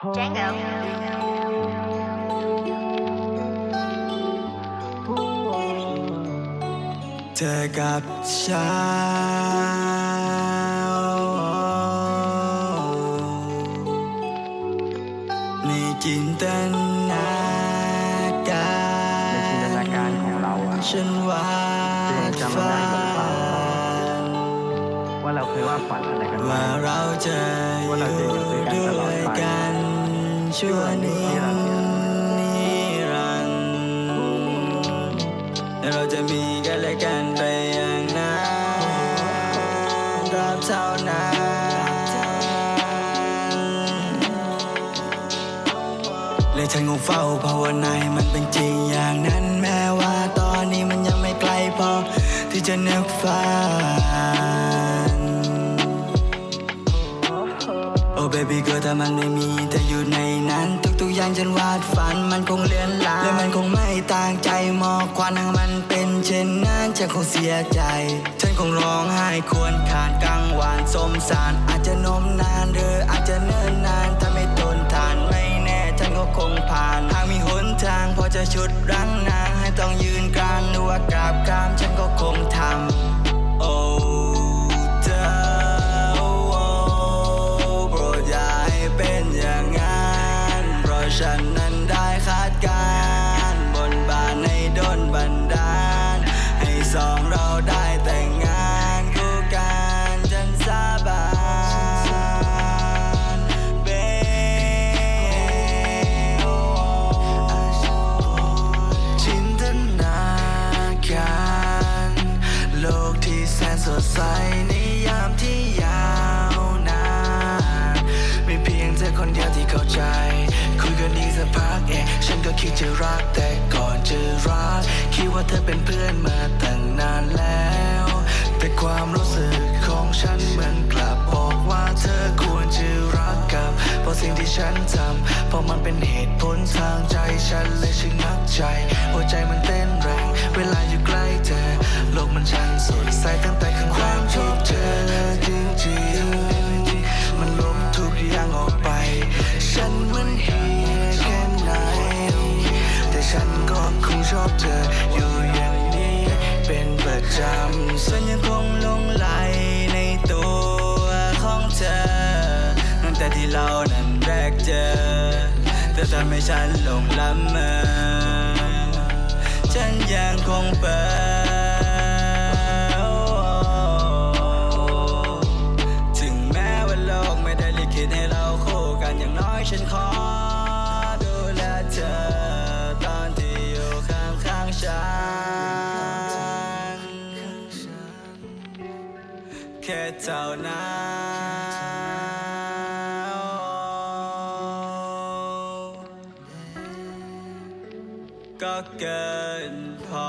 Django. เธอกับฉันในจินตนาการ ในจินตนาการของเราอะ ฉันวา เธอ ด จำ ฝั ได้หรือเปล่า น ว่าเราเคยว่าฝันอะไรกันไว้ ว่าเราจะ ว่าเราจะอยู่ด้วยกันตลอดไป กัน ชั่วนิรันดร์และเราจะมีกันและกันไปอย่างนั้นตราบเท่านั้นและฉันคงเฝ้าภาวนาให้มันเป็นจริงอย่างนั้นแม้ว่าตอนนี้มันยังไม่ไกลพอที่จะนึกฝัน baby girl ถ้ามันไม่มีเธออยู่ในนั้น ทุกๆอย่างฉันวาดฝันมันคงเลือนลางและมันคงไม่ต่างใจมองควันหากมันเป็นเช่นนั้นฉันคงเสียใจ ฉันคงร้องไห้ควรขาดกลางวานสมสารอาจจะนมนานเรือ สดใสในยามที่ยาวนานไม่เพียงเธอคนเดียวที่เข้าใจ คุยกันอีกสักพักเองฉันก็คิดจะรักแต่ก่อนจะรัก คิดว่าเธอเป็นเพื่อนมาตั้งนานแล้ว แต่ความรู้สึกของฉันมือนกลับบอกว่าเธอควรจะรักกับ เพราะสิ่งที่ฉันทำเพราะมันเป็นเหตุผลทางใจฉันเลยชะงักใจ หัวใจมันเต้นแรง เวลาอยู่ โลกมันสดใสตั้งแต่ข้างหลังทุกเธอจริงๆ มันลบทุกอย่างออกไป ฉันมันเฮียแค่ไหน แต่ฉันก็คงชอบเธออยู่อย่างนี้ เป็นประจำฉันยังคงหลงไหลในตัวของเธอ ตั้งแต่ที่เรานั้นแรกเจอ เธอทำให้ฉันหลงละเมอฉันยังคงเปิด ฉันขอดูแลเธอ ตอนที่อยู่ข้างข้างๆฉัน แค่เท่านั้นก็เกินพอ